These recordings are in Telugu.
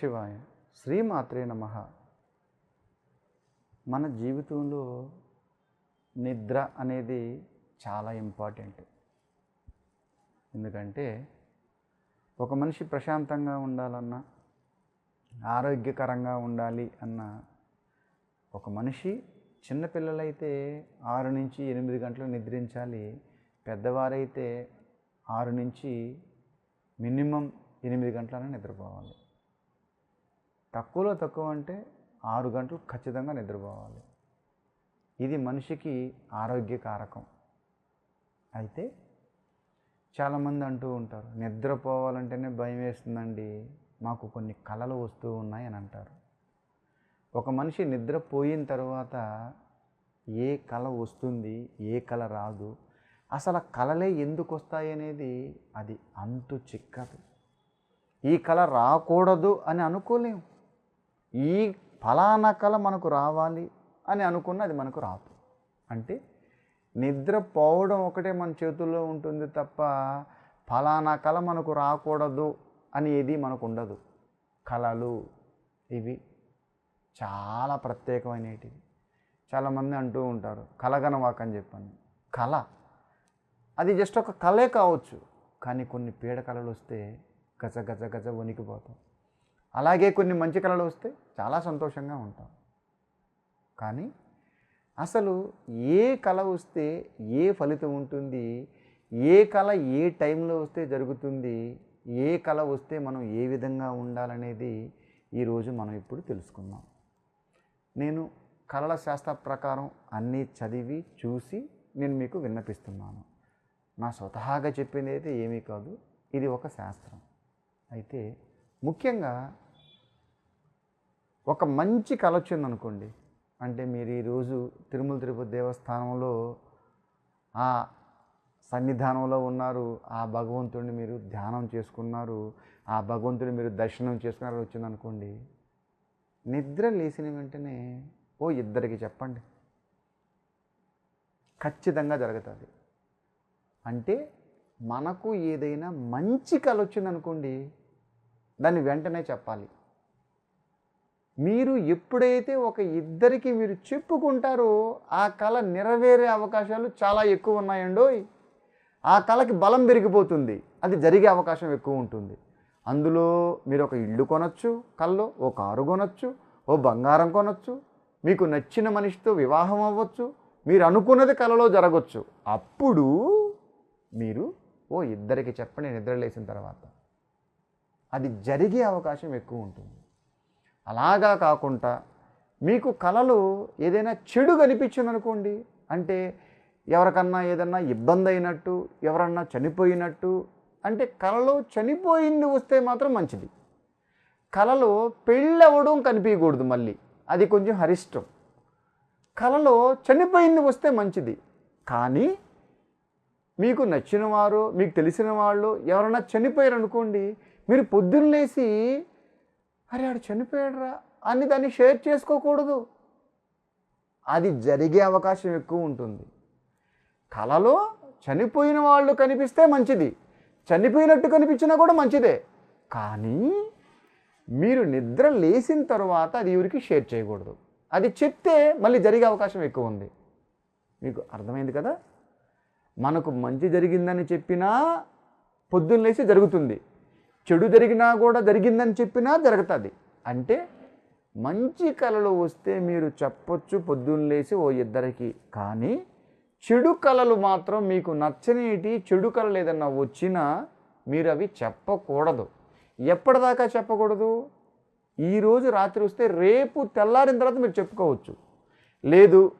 శివాయ శ్రీమాత్రే నమ. మన జీవితంలో నిద్ర అనేది చాలా ఇంపార్టెంట్. ఎందుకంటే ఒక మనిషి ప్రశాంతంగా ఉండాలన్నా ఆరోగ్యకరంగా ఉండాలి అన్న ఒక మనిషి చిన్నపిల్లలైతే ఆరు నుంచి ఎనిమిది గంటలు నిద్రించాలి పెద్దవారైతే ఆరు నుంచి మినిమం ఎనిమిది గంటలనే నిద్రపోవాలి. తక్కువలో తక్కువ అంటే ఆరు గంటలు ఖచ్చితంగా నిద్రపోవాలి. ఇది మనిషికి ఆరోగ్యకారకం. అయితే చాలామంది అంటూ ఉంటారు నిద్రపోవాలంటేనే భయం వేస్తుందండి మాకు కొన్ని కళలు వస్తూ ఉన్నాయి అని అంటారు. ఒక మనిషి నిద్రపోయిన తర్వాత ఏ కళ వస్తుంది ఏ కళ రాదు అసలు ఆ కళలే ఎందుకు వస్తాయి అనేది అది అంతు చిక్కదు. ఈ కళ రాకూడదు అని అనుకోలేము ఈ ఫలానా కళ మనకు రావాలి అని అనుకున్న అది మనకు రాదు. అంటే నిద్రపోవడం ఒకటే మన చేతుల్లో ఉంటుంది తప్ప ఫలానా కళ మనకు రాకూడదు అని ఏది మనకు ఉండదు కళలు ఇవి చాలా ప్రత్యేకమైనటివి. చాలామంది అంటూ ఉంటారు కలగనవాక అని చెప్పాను. కళ అది జస్ట్ ఒక కళే కావచ్చు కానీ కొన్ని పీడ కళలు వస్తే గజ గజ గజ వణికిపోతాం. అలాగే కొన్ని మంచి కళలు వస్తే చాలా సంతోషంగా ఉంటాం. కానీ అసలు ఏ కళ వస్తే ఏ ఫలితం ఉంటుంది? ఏ కళ ఏ టైంలో వస్తే జరుగుతుంది? ఏ కళ వస్తే మనం ఏ విధంగా ఉండాలనేది ఈరోజు మనం ఇప్పుడు తెలుసుకుందాం. నేను కళల శాస్త్ర ప్రకారం అన్నీ చదివి చూసి నేను మీకు విన్నపిస్తున్నాను. నా స్వతహాగా చెప్పింది అయితే ఏమీ కాదు. ఇది ఒక శాస్త్రం. అయితే ముఖ్యంగా ఒక మంచి కళ వచ్చిందనుకోండి అంటే మీరు ఈరోజు తిరుమల తిరుపతి దేవస్థానంలో ఆ సన్నిధానంలో ఉన్నారు ఆ భగవంతుడిని మీరు ధ్యానం చేసుకున్నారు ఆ భగవంతుడిని మీరు దర్శనం చేసుకున్నారు వచ్చిందనుకోండి నిద్ర లేచిన వెంటనే ఓ ఇద్దరికి చెప్పండి. ఖచ్చితంగా జరుగుతుంది. అంటే మనకు ఏదైనా మంచి కళ వచ్చిందనుకోండి దాన్ని వెంటనే చెప్పాలి. మీరు ఎప్పుడైతే ఒక ఇద్దరికి మీరు చెప్పుకుంటారో ఆ కళ నెరవేరే అవకాశాలు చాలా ఎక్కువ ఉన్నాయండోయ్. ఆ కళకి బలం పెరిగిపోతుంది. అది జరిగే అవకాశం ఎక్కువ ఉంటుంది. అందులో మీరు ఒక ఇల్లు కొనొచ్చు కల్లో ఓ కారు కొనొచ్చు ఓ బంగారం కొనొచ్చు మీకు నచ్చిన మనిషితో వివాహం అవ్వచ్చు మీరు అనుకున్నది కలలో జరగచ్చు. అప్పుడు మీరు ఓ ఇద్దరికి చెప్పండి నిద్ర లేచిన తర్వాత అది జరిగే అవకాశం ఎక్కువ ఉంటుంది. అలాగా కాకుండా మీకు కళలు ఏదైనా చెడు కనిపించింది అనుకోండి అంటే ఎవరికన్నా ఏదన్నా ఇబ్బంది అయినట్టు ఎవరన్నా చనిపోయినట్టు అంటే కళలో చనిపోయింది వస్తే మాత్రం మంచిది. కళలో పెళ్ళవడం కనిపించకూడదు మళ్ళీ అది కొంచెం హరిష్టం. కళలో చనిపోయింది వస్తే మంచిది. కానీ మీకు నచ్చిన వారు మీకు తెలిసిన వాళ్ళు ఎవరైనా చనిపోయారు అనుకోండి మీరు పొద్దున్న లేచి అరే ఆడు చనిపోయాడురా అని దాన్ని షేర్ చేసుకోకూడదు. అది జరిగే అవకాశం ఎక్కువ ఉంటుంది. కళలో చనిపోయిన వాళ్ళు కనిపిస్తే మంచిది. చనిపోయినట్టు కనిపించినా కూడా మంచిదే. కానీ మీరు నిద్ర లేచిన తర్వాత అది ఎవరికి షేర్ చేయకూడదు. అది చెప్తే మళ్ళీ జరిగే అవకాశం ఎక్కువ ఉంది. మీకు అర్థమైంది కదా? మనకు మంచి జరిగిందని చెప్పినా పొద్దున్న లేచి జరుగుతుంది. చెడు జరిగినా కూడా జరిగిందని చెప్పినా జరుగుతుంది. అంటే మంచి కళలు వస్తే మీరు చెప్పొచ్చు పొద్దున్న లేచి ఓ ఇద్దరికి. కానీ చెడు కళలు మాత్రం మీకు నచ్చనేటి చెడు కళలు ఏదన్నా వచ్చినా మీరు అవి చెప్పకూడదు. ఎప్పటిదాకా చెప్పకూడదు? ఈరోజు రాత్రి వస్తే రేపు తెల్లారిన తర్వాత మీరు చెప్పుకోవచ్చు. లేదు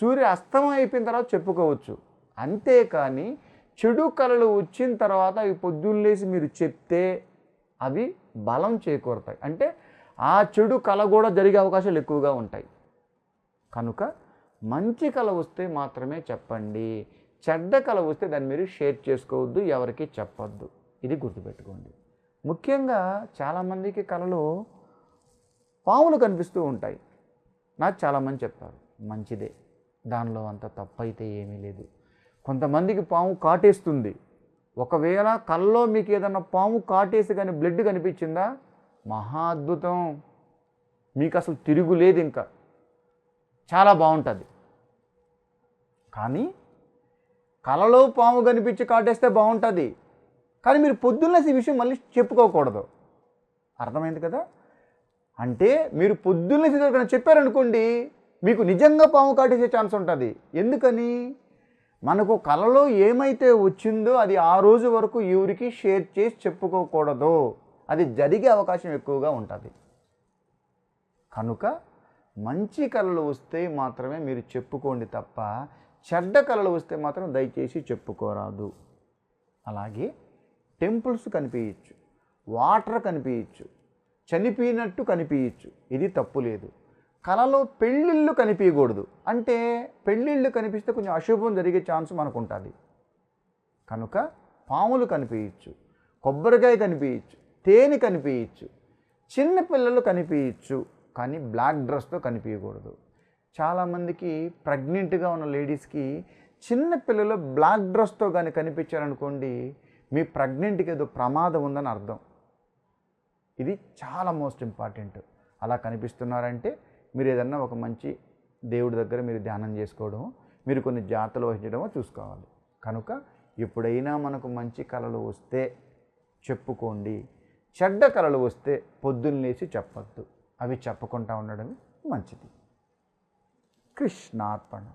సూర్య అస్తమం అయిపోయిన తర్వాత చెప్పుకోవచ్చు. అంతేకాని చెడు కళలు వచ్చిన తర్వాత అవి పొద్దున్న లేచి మీరు చెప్తే అవి బలం చేకూరుతాయి. అంటే ఆ చెడు కళ కూడా జరిగే అవకాశాలు ఎక్కువగా ఉంటాయి. కనుక మంచి కళ వస్తే మాత్రమే చెప్పండి. చెడ్డ కళ వస్తే దాన్ని మీరు షేర్ చేసుకోవద్దు ఎవరికి చెప్పొద్దు. ఇది గుర్తుపెట్టుకోండి. ముఖ్యంగా చాలామందికి కళలు పాములు కనిపిస్తూ ఉంటాయి. నాకు చాలామంది చెప్తారు మంచిదే దానిలో అంత తప్పైతే ఏమీ లేదు. కొంతమందికి పాము కాటేస్తుంది. ఒకవేళ కల్లో మీకు ఏదన్నా పాము కాటేసి కానీ బ్లడ్ కనిపించిందా? మహా అద్భుతం. మీకు అసలు తిరుగులేదు ఇంకా. చాలా బాగుంటుంది. కానీ కలలో పాము కనిపించి కాటేస్తే బాగుంటుంది. కానీ మీరు పొద్దున్నే ఈ విషయం మళ్ళీ చెప్పుకోకూడదు. అర్థమైంది కదా? అంటే మీరు పొద్దున్నే చెప్పారనుకోండి మీకు నిజంగా పాము కాటేసే ఛాన్స్ ఉంటుంది. ఎందుకని? మనకు కలలో ఏమైతే వచ్చిందో అది ఆ రోజు వరకు ఎవరికి షేర్ చేసి చెప్పుకోకూడదు. అది జరిగే అవకాశం ఎక్కువగా ఉంటుంది. కనుక మంచి కళలు వస్తే మాత్రమే మీరు చెప్పుకోండి తప్ప చెడ్డ కళలు వస్తే మాత్రం దయచేసి చెప్పుకోరాదు. అలాగే టెంపుల్స్ కనిపించచ్చు వాటర్ కనిపించచ్చు చనిపోయినట్టు కనిపించచ్చు. ఇది తప్పు లేదు. కళలో పెళ్ళిళ్ళు కనిపించకూడదు అంటే పెళ్ళిళ్ళు కనిపిస్తే కొంచెం అశుభం జరిగే ఛాన్స్ మనకు ఉంటుంది కనుక పాములు కనిపించచ్చు కొబ్బరికాయ కనిపించచ్చు తేనె కనిపించచ్చు చిన్న పిల్లలు కనిపించచ్చు కానీ బ్లాక్ డ్రెస్తో కనిపించకూడదు చాలామందికి ప్రెగ్నెంట్గా ఉన్న లేడీస్కి చిన్న పిల్లలు బ్లాక్ డ్రెస్తో కానీ కనిపించారనుకోండి మీ ప్రెగ్నెంట్కి ఏదో ప్రమాదం ఉందని అర్థం. ఇది చాలా మోస్ట్ ఇంపార్టెంట్. అలా కనిపిస్తున్నారంటే మీరు ఏదన్నా ఒక మంచి దేవుడి దగ్గర మీరు ధ్యానం చేసుకోవడం మీరు కొన్ని జాతలు వహించడమో చూసుకోవాలి. కనుక ఎప్పుడైనా మనకు మంచి కళలు వస్తే చెప్పుకోండి. చెడ్డ కళలు వస్తే పొద్దున్న లేచి చెప్పొద్దు. అవి చెప్పకుండా ఉండడం మంచిది. కృష్ణార్పణ.